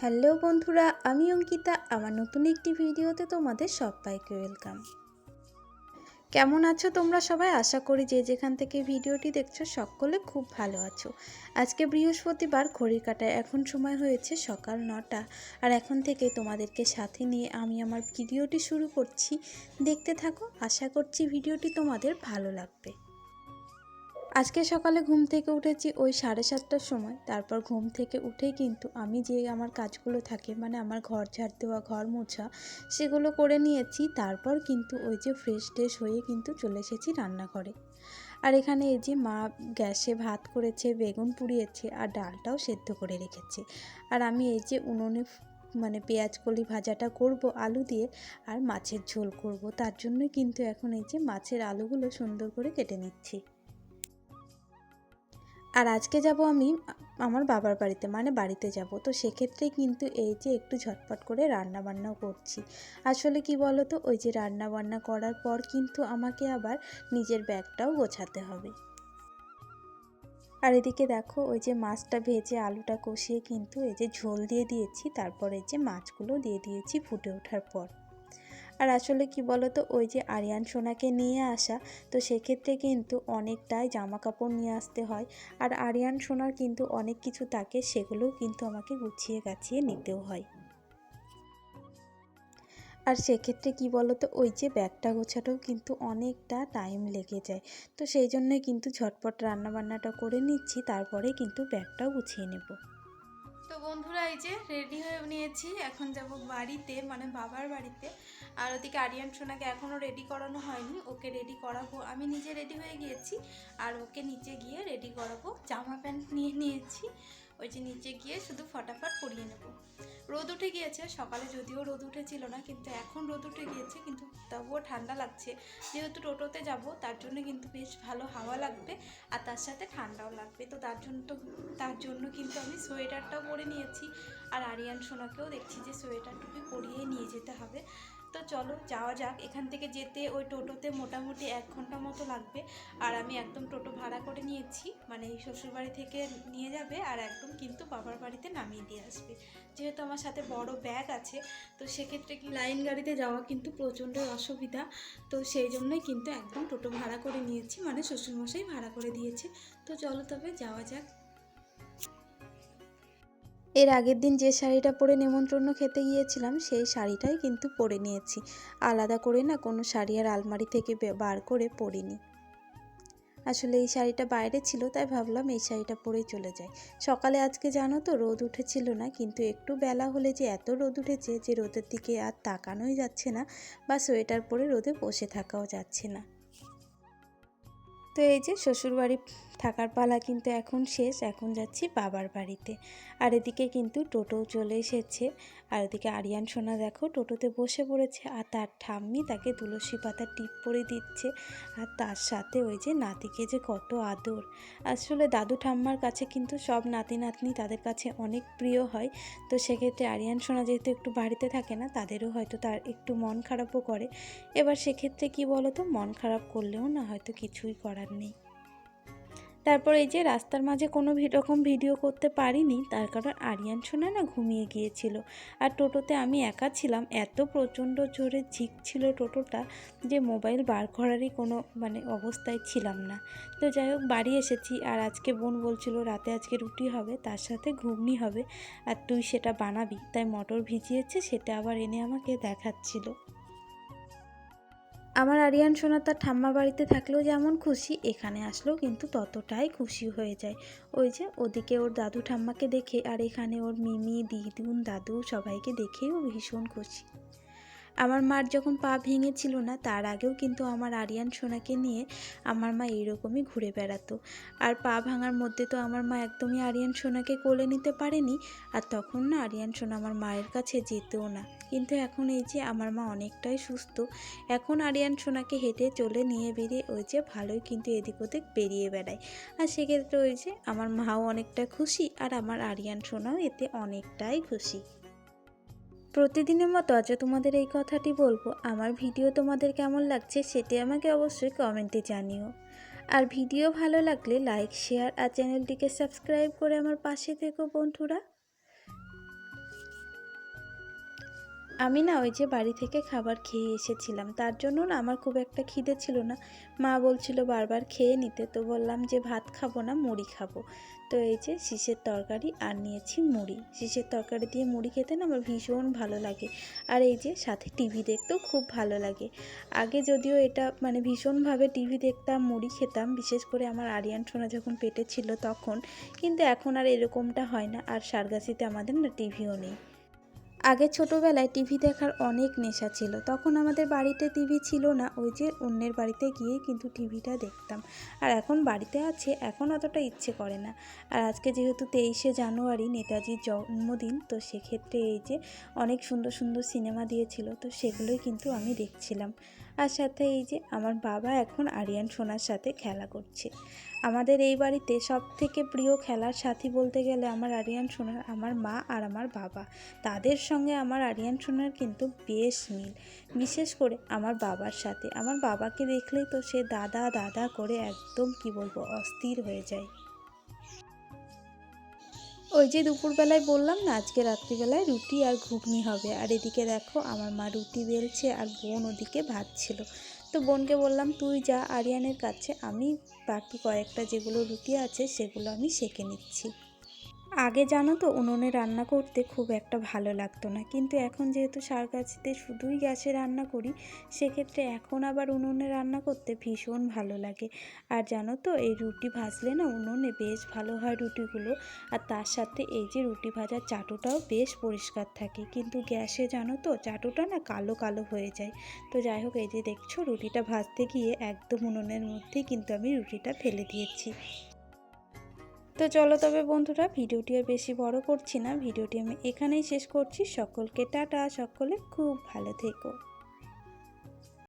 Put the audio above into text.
Hello বন্ধুরা, আমি অঙ্কিতা। আমার নতুন একটি ভিডিওতে তোমাদের সবাইকে ওয়েলকাম। কেমন আছো তোমরা সবাই? আশা করি যে যেখান থেকে ভিডিওটি দেখছ সকলে খুব ভালো আছো। আজকে বৃহস্পতিবার, ঘড়ির কাটায় এখন সময় হয়েছে সকাল নটা। আর এখন থেকে তোমাদেরকে সাথে নিয়ে আমি আমার ভিডিওটি শুরু করছি। দেখতে থাকো, আশা করছি ভিডিওটি তোমাদের ভালো লাগবে। আজকে সকালে ঘুম থেকে উঠেছি ওই সাড়ে সাতটার সময়। তারপর ঘুম থেকে উঠেই কিন্তু আমি যে আমার কাজগুলো থাকে মানে আমার ঘর ঝাড় দেওয়া, ঘর মোছা, সেগুলো করে নিয়েছি। তারপর কিন্তু ওই যে ফ্রেশ ট্রেশ হয়ে কিন্তু চলে এসেছি রান্নাঘরে। আর এখানে এই যে মা গ্যাসে ভাত করেছে, বেগুন পুড়িয়েছে আর ডালটাও সেদ্ধ করে রেখেছে। আর আমি এই যে উনুনে মানে পেঁয়াজ কলি ভাজাটা করব, আলু দিয়ে, আর মাছের ঝোল করব। তার জন্য কিন্তু এখন এই যে মাছের আলুগুলো সুন্দর করে কেটে নিচ্ছি। আর আজকে যাব আমি আমার বাবার বাড়িতে মানে বাড়িতে যাব। তো সেক্ষেত্রে কিন্তু এই যে একটু ঝটপট করে রান্না বান্নাও করছি। আসলে কি বলো তো ওই যে রান্না বান্না করার পর কিন্তু আমাকে আবার নিজের ব্যাগটাও গোছাতে হবে। আর এদিকে দেখো, ওই যে মাছটা ভেজে আলুটা কষিয়ে কিন্তু এই যে ঝোল দিয়ে দিয়েছি, তারপর এই যে মাছগুলো দিয়ে দিয়েছি ফুটে ওঠার পর। আর আসলে কি বলতো, ওই যে আরিয়ান সোনাকে নিয়ে আসা, তো সেক্ষেত্রে কিন্তু অনেকটাই জামা কাপড় নিয়ে আসতে হয়। আর আরিয়ান সোনার কিন্তু অনেক কিছু থাকে, সেগুলোও কিন্তু আমাকে গুছিয়ে গাছিয়ে নিতেও হয়। আর সেক্ষেত্রে কি বলতো, ওই যে ব্যাগটা গোছাটাও কিন্তু অনেকটা টাইম লেগে যায়। তো সেই জন্যই কিন্তু ঝটপট রান্নাবান্নাটা করে নিচ্ছি, তারপরে কিন্তু ব্যাগটাও গুছিয়ে নেব। বন্ধুরা, এই যে রেডি হয়ে নিয়েছি। এখন যাব বাড়িতে মানে বাবার বাড়িতে। আর ওদিকে আরিয়ান সোনাকে এখনও রেডি করানো হয়নি। ওকে রেডি করাবো। আমি নিজে রেডি হয়ে গিয়েছি। আর ওকে নিচে গিয়ে রেডি করাবো। জামা প্যান্ট নিয়ে নিয়েছি। ওই যে নিচে গিয়ে শুধু ফটাফট পরিয়ে নেব। রোদ উঠে গিয়েছে, সকালে যদিও রোদ উঠেছিল না, কিন্তু এখন রোদ উঠে গিয়েছে, কিন্তু তবুও ঠান্ডা লাগছে। যেহেতু টোটোতে যাব, তার জন্য কিন্তু বেশ ভালো হাওয়া লাগবে, আর তার সাথে ঠান্ডাও লাগবে। তো তার জন্য তো, তার জন্য কিন্তু আমি সোয়েটারটাও পরে নিয়েছি, আর আরিয়ান সোনাকেও দেখছি যে সোয়েটার সোয়েটারটুকু পরিয়ে নিয়ে যেতে হবে। তো চলো, যাওয়া যাক। এখান থেকে যেতে ওই টোটোতে মোটামুটি এক ঘণ্টা মতো লাগবে। আর আমি একদম টোটো ভাড়া করে নিয়েছি। মানে এই শ্বশুরবাড়ি থেকে নিয়ে যাবে আর একদম কিন্তু বাবার বাড়িতে নামিয়ে দিয়ে আসবে। যেহেতু আমার সাথে বড় ব্যাগ আছে, তো সেক্ষেত্রে কি লাইন গাড়িতে যাওয়া কিন্তু প্রচণ্ড অসুবিধা। তো সেই জন্যই কিন্তু একদম টোটো ভাড়া করে নিয়েছি। মানে শ্বশুরমশাই ভাড়া করে দিয়েছে। তো চলো তবে যাওয়া যাক। এর আগের দিন যে শাড়িটা পরে নেমন্ত্রণ খেতে গিয়েছিলাম, সেই শাড়িটাই কিন্তু পরে নিয়েছি। আলাদা করে না কোনো শাড়ি আর আলমারি থেকে বার করে পরিনি। আসলে এই শাড়িটা বাইরে ছিল, তাই ভাবলাম এই শাড়িটা পরেই চলে যায় সকালে আজকে জানো তো রোদ উঠেছিল না, কিন্তু একটু বেলা হলে যে এত রোদ উঠেছে যে রোদের দিকে আর তাকানোই যাচ্ছে না বা সোয়েটার পরে রোদে বসে থাকাও যাচ্ছে না। তো এই যে শ্বশুরবাড়ি থাকার পালা কিন্তু এখন শেষ, এখন যাচ্ছি বাবার বাড়িতে। আর এদিকে কিন্তু টোটো চলে এসেছে। আর এদিকে আরিয়ান সোনা দেখো, টোটোতে বসে পড়েছে আর তার ঠাম্মি তাকে তুলসী পাতা টিপ পরে দিচ্ছে। আর তার সাথে ওই যে নাতিকে যে কত আদর। আসলে দাদু ঠাম্মার কাছে কিন্তু সব নাতি নাতনি তাদের কাছে অনেক প্রিয় হয়। তো সেক্ষেত্রে আরিয়ান সোনা যেহেতু একটু বাড়িতে থাকে না, তাদেরও হয়তো তার একটু মন খারাপও করে। এবার সেক্ষেত্রে কি বলো তো মন খারাপ করলেও না হয়তো কিছুই করার নেই। তারপর এই যে রাস্তার মাঝে কোনো রকম ভিডিও করতে পারিনি, তার কারণ আরিয়ান সোনা না ঘুমিয়ে গিয়েছিল। আর টোটোতে আমি একা ছিলাম, এত প্রচণ্ড জোরে ঝিক ছিল টোটোটা যে মোবাইল বার করারই কোনো মানে অবস্থায় ছিলাম না। তো যাই হোক, বাড়ি এসেছি আর আজকে বোন বলছিল রাতে আজকে রুটি হবে, তার সাথে ঘুগনি হবে, আর তুই সেটা বানাবি। তাই মটর ভিজিয়েছে, সেটা আবার এনে আমাকে দেখাচ্ছিল। আমার আরিয়ান সোনা তার ঠাম্মা বাড়িতে থাকলেও যেমন খুশি, এখানে আসলেও কিন্তু ততটাই খুশি হয়ে যায়। ওই যে ওদিকে ওর দাদু ঠাম্মাকে দেখে আর এখানে ওর মিমি, দিদুন, দাদু সবাইকে দেখেও ভীষণ খুশি। আমার মার যখন পা ভেঙেছিল না, তার আগেও কিন্তু আমার আরিয়ান সোনাকে নিয়ে আমার মা এইরকমই ঘুরে বেড়াতো। আর পা ভাঙার মধ্যে তো আমার মা একদমই আরিয়ান সোনাকে কোলে নিতে পারেনি, আর তখন না আরিয়ান সোনা আমার মায়ের কাছে যেতেও না। কিন্তু এখন এই যে আমার মা অনেকটাই সুস্থ, এখন আরিয়ান সোনাকে হেঁটে চলে নিয়ে বেরিয়ে ওই যে ভালোই কিন্তু এদিক ওদিক বেরিয়ে বেড়ায়। আর সেক্ষেত্রে ওই যে আমার মাও অনেকটা খুশি, আর আমার আরিয়ান সোনাও এতে অনেকটাই খুশি। প্রতিদিনের মতো আজ তোমাদের এই কথাটি বলব। আমার ভিডিও তোমাদের কেমন লাগছে সেটি আমাকে অবশ্যই কমেন্টে জানিও। আর ভিডিও ভালো লাগলে লাইক, শেয়ার আর চ্যানেলটিকে সাবস্ক্রাইব করে আমার পাশে থেকো বন্ধুরা। আমি না ওই যে বাড়ি থেকে খাবার খেয়ে এসেছিলাম, তার জন্য না আমার খুব একটা খিদে ছিল না। মা বলছিল বারবার খেয়ে নিতে, তো বললাম যে ভাত খাব না, মুড়ি খাব। তো এই যে শীষের তরকারি আর নিয়েছি মুড়ি। শীষের তরকারি দিয়ে মুড়ি খেতে না আমার ভীষণ ভালো লাগে। আর এই যে সাথে টিভি দেখতেও খুব ভালো লাগে। আগে যদিও এটা মানে ভীষণভাবে টিভি দেখতাম, মুড়ি খেতাম, বিশেষ করে আমার আরিয়ান সোনা যখন পেটে ছিল তখন, কিন্তু এখন আর এরকমটা হয় না। আর সারগাছিতে আমাদের না টিভিও নেই। আগে ছোটোবেলায় টিভি দেখার অনেক নেশা ছিল। তখন আমাদের বাড়িতে টিভি ছিল না। ওই যে অন্যের বাড়িতে গিয়ে কিন্তু টিভিটা দেখতাম। আর এখন বাড়িতে আছে, এখন অতটা ইচ্ছে করে না। আর আজকে যেহেতু তেইশে জানুয়ারি, নেতাজির জন্মদিন, তো সেক্ষেত্রে এই যে অনেক সুন্দর সুন্দর সিনেমা দিয়েছিল, তো সেগুলোই কিন্তু আমি দেখছিলাম। আর সাথে এই যে আমার বাবা এখন আরিয়ান সোনার সাথে খেলা করছে। আমাদের এই বাড়িতে সব থেকে প্রিয় খেলার সাথী বলতে গেলে আমার আরিয়ান সোনার আমার মা আর আমার বাবা। তাদের সঙ্গে আমার আরিয়ান সোনার কিন্তু বেশ মিল। বিশেষ করে আমার বাবার সাথে। আমার বাবাকে দেখলেই তো সে দাদা দাদা করে একদম, কি বলব, অস্থির হয়ে যায়। ওই যে দুপুরবেলায় বললাম না, আজকে রাত্রিবেলায় রুটি আর ঘুগনি হবে। আর এদিকে দেখো, আমার মা রুটি বেলছে আর বোন ওদিকে ভাত ছিল। তো বোনকে বললাম, তুই যা আরিয়ানের কাছে, আমি বাকি কয়েকটা যেগুলো রুটি আছে, সেগুলো আমি সেঁকে নিচ্ছি। আগে জানো তো উনুনে রান্না করতে খুব একটা ভালো লাগতো না। কিন্তু এখন যেহেতু সারগাছিতে শুধুই গ্যাসে রান্না করি, সেক্ষেত্রে এখন আবার উনুনে রান্না করতে ভীষণ ভালো লাগে। আর জানো তো এই রুটি ভাজলে না উনুনে বেশ ভালো হয় রুটিগুলো। আর তার সাথে এই যে রুটি ভাজার চাটুটাও বেশ পরিষ্কার থাকে। কিন্তু গ্যাসে জানো তো চাটুটা না কালো কালো হয়ে যায়। তো যাই হোক, এই যে দেখছ রুটিটা ভাজতে গিয়ে একদম উনুনের মধ্যেই কিন্তু আমি রুটিটা ফেলে দিয়েছি। তো চলো তবে বন্ধুরা, ভিডিওটি আর বেশি বড় করছি না। ভিডিওটি আমি এখানেই শেষ করছি। সকলকে টাটা, সকলে খুব ভালো থেকো।